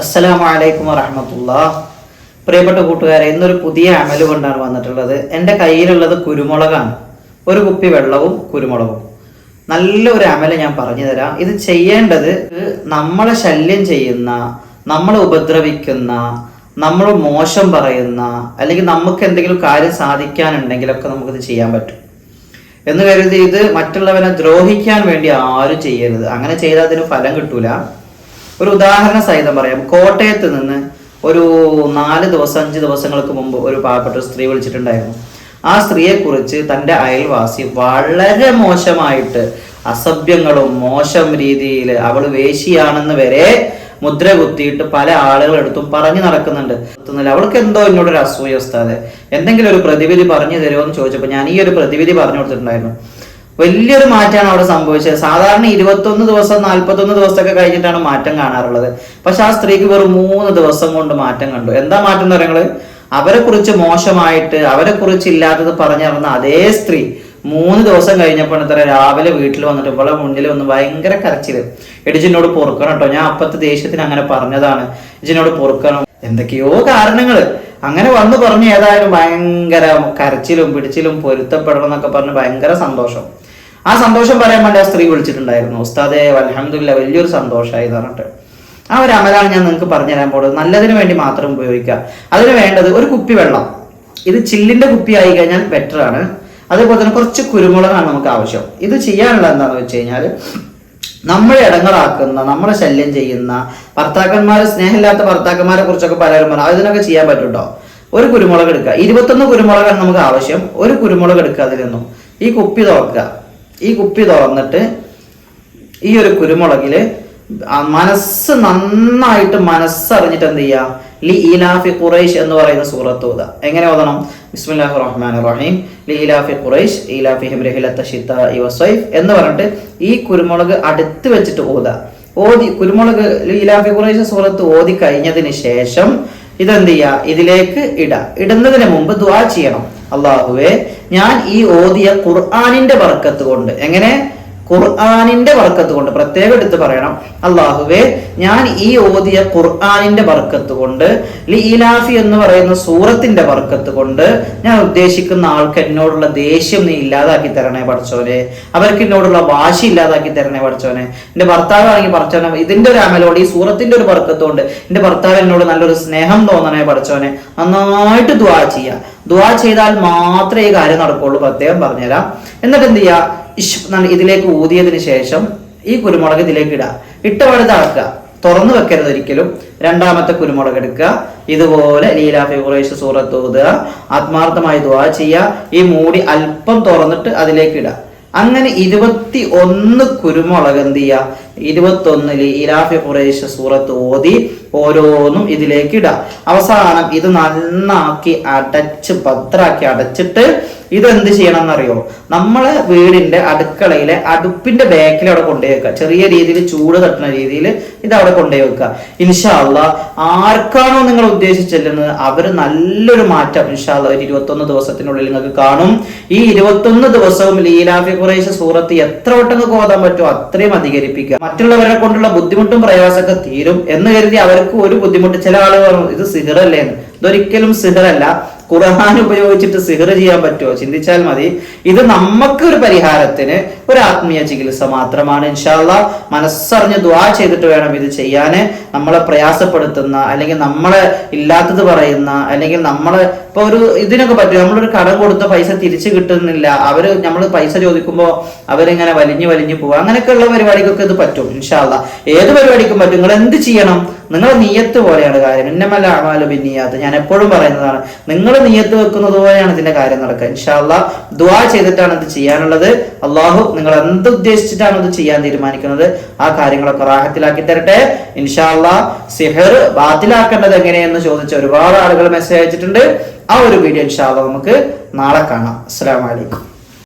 അസ്സലാമു അലൈക്കും വറഹമത്തുള്ള. പ്രിയപ്പെട്ട കൂട്ടുകാരെ ഇന്നൊരു പുതിയ അമൽ കൊണ്ടാണ് വന്നിട്ടുള്ളത്. എന്റെ കയ്യിലുള്ളത് കുരുമുളകാണ്. ഒരു കുപ്പി വെള്ളവും കുരുമുളകും. നല്ല ഒരു അമൽ ഞാൻ പറഞ്ഞു തരാം. ഇത് ചെയ്യേണ്ടത് നമ്മളെ ശല്യം ചെയ്യുന്ന നമ്മളെ ഉപദ്രവിക്കുന്ന നമ്മൾ മോശം പറയുന്ന അല്ലെങ്കിൽ നമുക്ക് എന്തെങ്കിലും കാര്യം സാധിക്കാനുണ്ടെങ്കിലൊക്കെ നമുക്കിത് ചെയ്യാൻ പറ്റും. എന്ന് കരുതി ഇത് മറ്റുള്ളവനെ ദ്രോഹിക്കാൻ വേണ്ടി ആരും ചെയ്യരുത്. അങ്ങനെ ചെയ്താൽ അതിന് ഫലം കിട്ടൂല. ഒരു ഉദാഹരണ സഹിതം പറയാം. കോട്ടയത്ത് നിന്ന് ഒരു നാല് ദിവസം അഞ്ച് ദിവസങ്ങൾക്ക് മുമ്പ് ഒരു പാവപ്പെട്ട സ്ത്രീ വിളിച്ചിട്ടുണ്ടായിരുന്നു. ആ സ്ത്രീയെ കുറിച്ച് തന്റെ അയൽവാസി വളരെ മോശമായിട്ട് അസഭ്യങ്ങളും മോശം രീതിയിൽ അവൾ വേശിയാണെന്ന് വരെ മുദ്ര കുത്തിയിട്ട് പല ആളുകളെടുത്തും പറഞ്ഞു നടക്കുന്നുണ്ട്. അവൾക്ക് എന്തോ എന്നോടൊരു അസൂയ ഉസ്താദെ. എന്തെങ്കിലും ഒരു പ്രതിവിധി പറഞ്ഞു തരുമോ എന്ന് ചോദിച്ചപ്പോൾ ഞാൻ ഈ ഒരു പ്രതിവിധി പറഞ്ഞു കൊടുത്തിട്ടുണ്ടായിരുന്നു. വലിയൊരു മാറ്റമാണ് അവിടെ സംഭവിച്ചത്. സാധാരണ ഇരുപത്തൊന്ന് ദിവസം നാൽപ്പത്തൊന്ന് ദിവസമൊക്കെ കഴിഞ്ഞിട്ടാണ് മാറ്റം കാണാറുള്ളത്. പക്ഷെ ആ സ്ത്രീക്ക് വെറും മൂന്ന് ദിവസം കൊണ്ട് മാറ്റം കണ്ടു. എന്താ മാറ്റം എന്ന് പറയുന്നത്? അവരെ കുറിച്ച് മോശമായിട്ട് അവരെ കുറിച്ച് ഇല്ലാത്തത് പറഞ്ഞു നടന്ന അതേ സ്ത്രീ മൂന്ന് ദിവസം കഴിഞ്ഞപ്പോൾ എത്ര രാവിലെ വീട്ടിൽ വന്നിട്ട് ഇവളെ മുന്നിൽ ഒന്ന് ഭയങ്കര കരച്ചിൽ. എടിജിനോട് പൊറുക്കണം കേട്ടോ. ഞാൻ അപ്പത്തെ ദേഷ്യത്തിന് അങ്ങനെ പറഞ്ഞതാണ്. ഇജിനോട് പൊറുക്കണം. എന്തൊക്കെയോ കാരണങ്ങൾ അങ്ങനെ വന്ന് പറഞ്ഞു ഏതായാലും ഭയങ്കര കരച്ചിലും പിടിച്ചിലും പൊരുത്തപ്പെടണം എന്നൊക്കെ പറഞ്ഞ് ഭയങ്കര സന്തോഷം. ആ സന്തോഷം പറയാൻ വേണ്ടി ആ സ്ത്രീ വിളിച്ചിട്ടുണ്ടായിരുന്നു ഉസ്താദെ അലഹമില്ല വലിയൊരു സന്തോഷമായി പറഞ്ഞിട്ട്. ആ ഒരു അമലാണ് ഞാൻ നിങ്ങൾക്ക് പറഞ്ഞു തരാൻ പോകുന്നത്. നല്ലതിന് വേണ്ടി മാത്രം ഉപയോഗിക്കുക. അതിന് വേണ്ടത് ഒരു കുപ്പി വെള്ളം. ഇത് ചില്ലിന്റെ കുപ്പി ആയി കഴിഞ്ഞാൽ ബെറ്റർ ആണ്. അതേപോലെ തന്നെ കുറച്ച് കുരുമുളകാണ് നമുക്ക് ആവശ്യം. ഇത് ചെയ്യാനുള്ള എന്താണെന്ന് വെച്ച് കഴിഞ്ഞാൽ നമ്മളെ ഇടങ്ങളാക്കുന്ന നമ്മളെ ശല്യം ചെയ്യുന്ന ഭർത്താക്കന്മാർ സ്നേഹമില്ലാത്ത ഭർത്താക്കന്മാരെ കുറിച്ചൊക്കെ പലരും പറഞ്ഞു അതിനൊക്കെ ചെയ്യാൻ പറ്റുണ്ടോ? ഒരു കുരുമുളക് എടുക്കുക. ഇരുപത്തൊന്ന് കുരുമുളകാണ് നമുക്ക് ആവശ്യം. ഒരു കുരുമുളക് എടുക്കുക അതിൽ നിന്നും ഈ കുപ്പി തുറക്കുക. ഈ കുപ്പി തുറന്നിട്ട് ഈ ഒരു കുരുമുളകിൽ മനസ്സ് നന്നായിട്ട് മനസ്സറിഞ്ഞിട്ട് എന്ത് ചെയ്യുക ലി ഇലാഫി ഖുറൈഷ് എന്ന് പറയുന്ന സൂറത്ത് ഓതുക എങ്ങനെ ഓതണം? ബിസ്മില്ലാഹി റഹ്മാൻ റഹീം. ലി ഇലാഫി ഖുറൈഷ് ഈലാഫിഹിം റഹിലത്ത ഇവ വസൈഫ് എന്ന് പറഞ്ഞിട്ട് ഈ കുരുമുളക് അടുത്ത് വെച്ചിട്ട് ഓതുക ഓതി കുരുമുളക് ലി ഇലാഫി ഖുറൈഷ് സൂറത്ത് ഓതി കഴിഞ്ഞതിന് ശേഷം ഇതെന്ത് ചെയ്യുക ഇതിലേക്ക് ഇടുക ഇടുന്നതിന് മുമ്പ് ദുആ ചെയ്യണം. അള്ളാഹുവേ ഞാൻ ഈ ഓതിയ ഖുർആാനിന്റെ വർക്കത്ത് കൊണ്ട്. എങ്ങനെ? ഖുർആാനിന്റെ വർക്കത്ത് കൊണ്ട് പ്രത്യേകം എടുത്ത് പറയണം. അള്ളാഹുവെ ഞാൻ ഈ ഓതിയ ഖുർആാനിന്റെ വർക്കത്ത് കൊണ്ട് ലീലാഫി എന്ന് പറയുന്ന സൂറത്തിന്റെ വർക്കത്ത് കൊണ്ട് ഞാൻ ഉദ്ദേശിക്കുന്ന ആൾക്ക് എന്നോടുള്ള ദേഷ്യം നീ ഇല്ലാതാക്കി തരണേ പഠിച്ചവനെ. അവർക്ക് എന്നോടുള്ള വാശി ഇല്ലാതാക്കി തരണേ പഠിച്ചവനെ. എന്റെ ഭർത്താവാണെങ്കിൽ പഠിച്ചവനെ ഇതിന്റെ ഒരു അമലോട് ഈ സൂറത്തിന്റെ ഒരു വർക്കത്ത് കൊണ്ട് എന്റെ ഭർത്താവ് എന്നോട് നല്ലൊരു സ്നേഹം തോന്നണേ പഠിച്ചവനെ. നന്നായിട്ട് ദ്വാ ചെയ്യുക ദ്വാ ചെയ്താൽ മാത്രമേ ഈ കാര്യം നടക്കുള്ളൂ. പ്രത്യേകം പറഞ്ഞുതരാം. എന്നിട്ട് എന്ത് ചെയ്യുക ഇഷ് ഇതിലേക്ക് ഊതിയതിന് ശേഷം ഈ കുരുമുളക് ഇതിലേക്ക് ഇടുക ഇട്ട പാട് താക്കുക തുറന്നു വെക്കരുത് ഒരിക്കലും. രണ്ടാമത്തെ കുരുമുളക് എടുക്കുക. ഇതുപോലെ ലീലാ ഫിബുറേഷ് സൂറത്ത് ഊതുക ആത്മാർത്ഥമായി ദുആ ചെയ്യുക. ഈ മൂടി അല്പം തുറന്നിട്ട് അതിലേക്ക് ഇടുക അങ്ങനെ ഇരുപത്തി ഒന്ന് കുരുമുളക് എന്ത് ചെയ്യുക? ഇരുപത്തൊന്നിൽ ഇലാഫി ഖുറൈഷ് സൂറത്ത് ഓതി ഓരോന്നും ഇതിലേക്ക് ഇടുക അവസാനം ഇത് നന്നാക്കി അടച്ച് ഭദ്രാക്കി അടച്ചിട്ട് ഇതെന്ത് ചെയ്യണം എന്നറിയോ നമ്മളെ വീടിന്റെ അടുക്കളയിലെ അടുപ്പിന്റെ ബാക്കിൽ അവിടെ കൊണ്ടുപോയി വെക്കുക ചെറിയ രീതിയിൽ ചൂട് തട്ടുന്ന രീതിയിൽ ഇത് അവിടെ കൊണ്ടുപോയി വെക്കുക ഇൻഷാല്ല ആർക്കാണോ നിങ്ങൾ ഉദ്ദേശിച്ചെല്ലുന്നത് അവർ നല്ലൊരു മാറ്റം ഇൻഷാല്ല ഒരു ഇരുപത്തൊന്ന് ദിവസത്തിനുള്ളിൽ നിങ്ങൾക്ക് കാണും. ഈ ഇരുപത്തൊന്ന് ദിവസവും ലീലാഫി കുറേശ്ശെ സൂറത്ത് എത്ര വട്ടം നിങ്ങൾക്ക് പറ്റുമോ? അത്രയും അധികരിപ്പിക്കുക മറ്റുള്ളവരെ കൊണ്ടുള്ള ബുദ്ധിമുട്ടും പ്രയാസമൊക്കെ തീരും എന്ന് കരുതി അവർക്ക് ഒരു ബുദ്ധിമുട്ട്. ചില ആളുകൾ ഇത് സിഹറല്ലേ എന്ന്. ഇതൊരിക്കലും സിഹറല്ല ഖുർആൻ ഉപയോഗിച്ചിട്ട് സിഹർ ചെയ്യാൻ പറ്റുമോ ചിന്തിച്ചാൽ മതി. ഇത് നമുക്ക് ഒരു പരിഹാരത്തിന് ഒരു ആത്മീയ ചികിത്സ മാത്രമാണ്. ഇൻഷാല്ല മനസ്സറിഞ്ഞ് ദ്വാ ചെയ്തിട്ട് വേണം ഇത് ചെയ്യാൻ നമ്മളെ പ്രയാസപ്പെടുത്തുന്ന അല്ലെങ്കിൽ നമ്മളെ ഇല്ലാത്തത് പറയുന്ന അല്ലെങ്കിൽ നമ്മളെ ഇപ്പൊ ഒരു ഇതിനൊക്കെ പറ്റും. നമ്മളൊരു കടം കൊടുത്ത പൈസ തിരിച്ചു കിട്ടുന്നില്ല. അവർ നമ്മൾ പൈസ ചോദിക്കുമ്പോൾ അവരിങ്ങനെ വലിഞ്ഞു വലിഞ്ഞു പോവുക അങ്ങനെയൊക്കെയുള്ള പരിപാടിക്കൊക്കെ ഇത് പറ്റും ഇൻഷാല്ല ഏത് പരിപാടിക്കും പറ്റും? നിങ്ങൾ എന്ത് ചെയ്യണം? നിങ്ങളെ നീയത്ത് പോലെയാണ് കാര്യം. ഇന്നമല്ല അമാലു ബിന്നിയാത്ത്. ഞാൻ എപ്പോഴും പറയുന്നതാണ് നിങ്ങൾ നീയത്ത് വെക്കുന്നത് പോലെയാണ് ഇതിന്റെ കാര്യം നടക്കുക. ഇൻഷാല്ല ദുവാ ചെയ്തിട്ടാണ് ഇത് ചെയ്യാനുള്ളത്. അള്ളാഹു നിങ്ങൾ എന്ത് ഉദ്ദേശിച്ചിട്ടാണ് ഇത് ചെയ്യാൻ തീരുമാനിക്കുന്നത്? ആ കാര്യങ്ങളൊക്കെ റാഹത്തിലാക്കി തരട്ടെ. ഇൻഷാല്ല സിഹർ ബാത്തിലാക്കേണ്ടത് എങ്ങനെയെന്ന് ചോദിച്ച ഒരുപാട് ആളുകൾ മെസ്സേജ് അയച്ചിട്ടുണ്ട്. ആ ഒരു വീഡിയോ ഇൻഷാല്ല നമുക്ക് നാളെ കാണാം. അസ്സാം അലൈക്കും.